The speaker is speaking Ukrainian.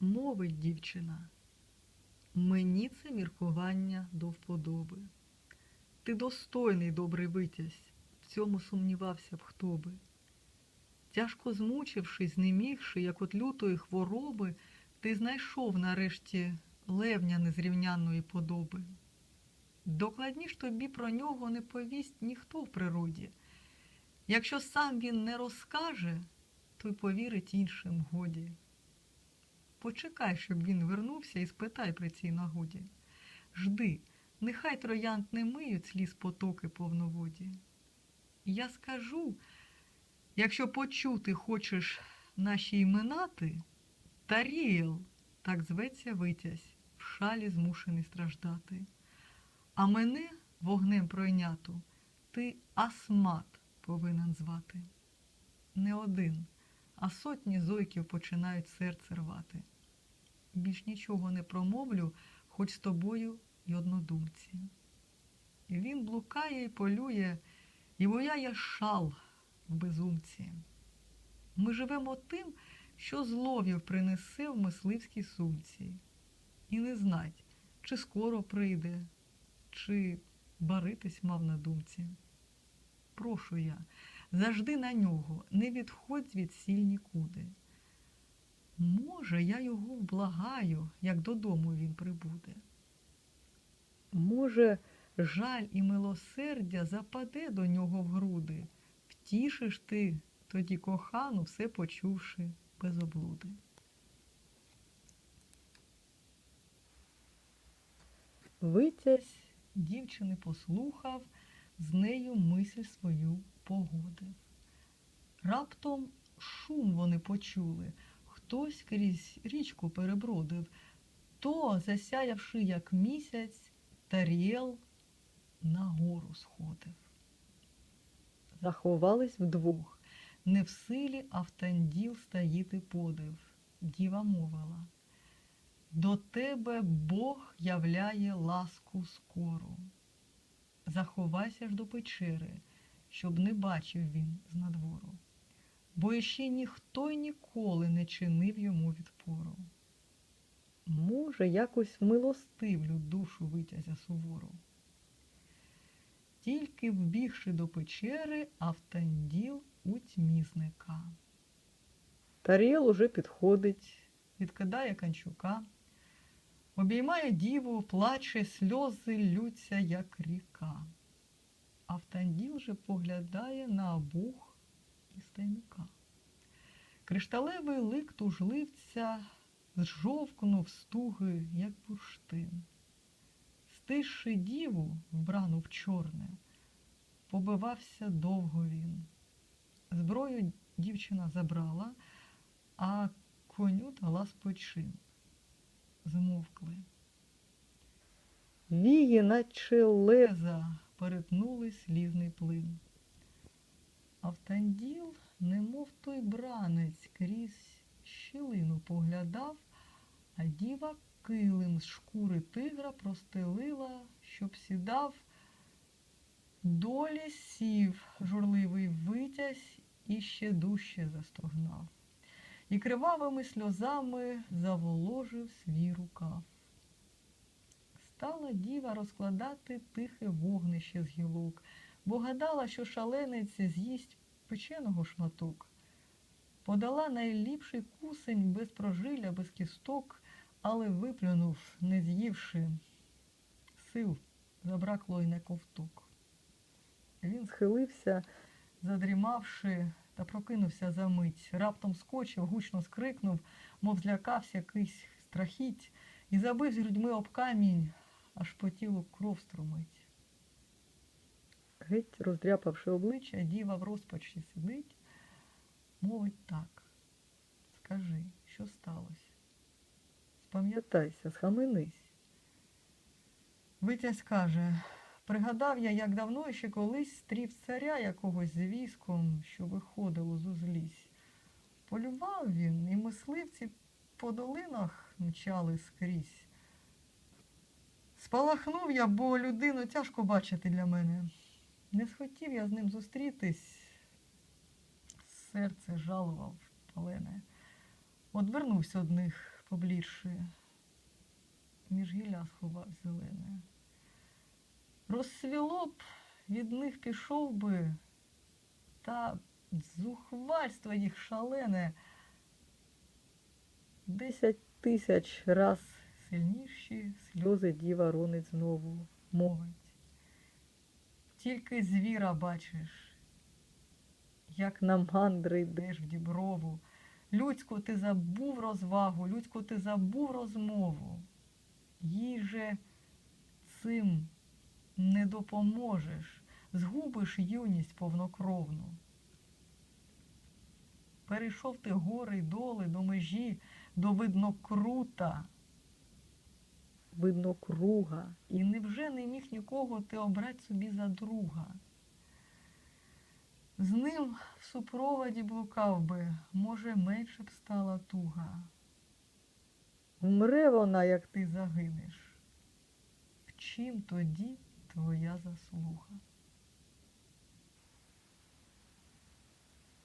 Мовить дівчина, мені це міркування до вподоби. Ти достойний добрий витязь, в цьому сумнівався б хто би. Тяжко змучившись, знемігши, як от лютої хвороби, ти знайшов нарешті левня незрівнянної подоби. Докладніш тобі про нього не повість ніхто в природі. Якщо сам він не розкаже, то й повірить іншим годі. Почекай, щоб він вернувся і спитай при цій нагоді. Жди, нехай троянд не миють сліз потоки повноводі. Я скажу, якщо почути хочеш наші іменати, Таріел, так зветься витязь, в шалі змушений страждати. А мене вогнем пройняту ти Асмат повинен звати. Не один, а сотні зойків починають серце рвати. Більш нічого не промовлю, хоч з тобою й однодумці. І він блукає і полює, і бояє шал в безумці. Ми живемо тим, що зловів принесе в мисливській сумці, і не знать, чи скоро прийде, чи баритись мав на думці. Прошу я, завжди на нього, не відходь звідсіль нікуди. Може, я його вблагаю, як додому він прибуде. Може, жаль і милосердя западе до нього в груди, втішиш ти тоді кохану, все почувши без облуди. Витязь дівчини послухав, з нею мисль свою погодив. Раптом шум вони почули, хтось крізь річку перебродив, то, засяявши, як місяць, Таріел на гору сходив. Заховались вдвох, не в силі Автанділ стаїти подив. Діва мовила. До тебе Бог являє ласку скору. Заховайся ж до печери, щоб не бачив він з надвору, бо іще ніхто й ніколи не чинив йому відпору. Може, якось милостивлю душу витязя сувору. Тільки вбігши до печери, Автанділ у тьмі зника. Таріел уже підходить, відкидає канчука, обіймає діву, плаче, сльози лються, як ріка. Автанділ же поглядає на обух і стайника. Кришталевий лик тужливця зжовкнув стуги, як бурштин. Стисши діву, вбрану в чорне, побивався довго він. Зброю дівчина забрала, а коню дала спочин. Змовкли. Вії, наче леза, перетнули слізний плин. Автанділ, немов той бранець, крізь щілину поглядав, а діва килим з шкури тигра простелила, щоб сідав. Долі сів журливий витязь і ще дужче застогнав, і кривавими сльозами заволожив свій рукав. Стала діва розкладати тихе вогнище з гілок, бо гадала, що шаленець з'їсть печеного шматок. Подала найліпший кусень без прожилля, без кісток, але виплюнув, не з'ївши сил, забракло й на ковток. Він схилився, задрімавши, та прокинувся за мить. Раптом скочив, гучно скрикнув, мов злякався якийсь страхіть, і забив з грудьми об камінь, аж по тілу кров струмить. Геть, роздряпавши обличчя, діва в розпачі сидить, мовить так. Скажи, що сталося? Спам'ятайся, схаменись. Витязь каже, пригадав я, як давно ще колись стрів царя якогось з військом, що виходило з узлісь. Полював він, і мисливці по долинах мчали скрізь. Спалахнув я, бо людину тяжко бачити для мене. Не схотів я з ним зустрітись, серце жалував палене. Одвернувся од них, поблідши, між гілля сховав зелене. Розсвіло б, від них пішов би, та зухвальство їх шалене. Десять тисяч раз сильніші сльози діва ронить знову, мовить. Тільки звіра бачиш, як на мандри йдеш в діброву. Людську ти забув розвагу, людську ти забув розмову. Їй же цим не допоможеш, згубиш юність повнокровну. Перейшов ти гори доли до межі, до видно крута, видно круга, і невже не міг нікого ти обрать собі за друга? З ним в супроводі блукав би, може, менше б стала туга. Умре вона, як ти загинеш. В чим тоді твоя заслуга?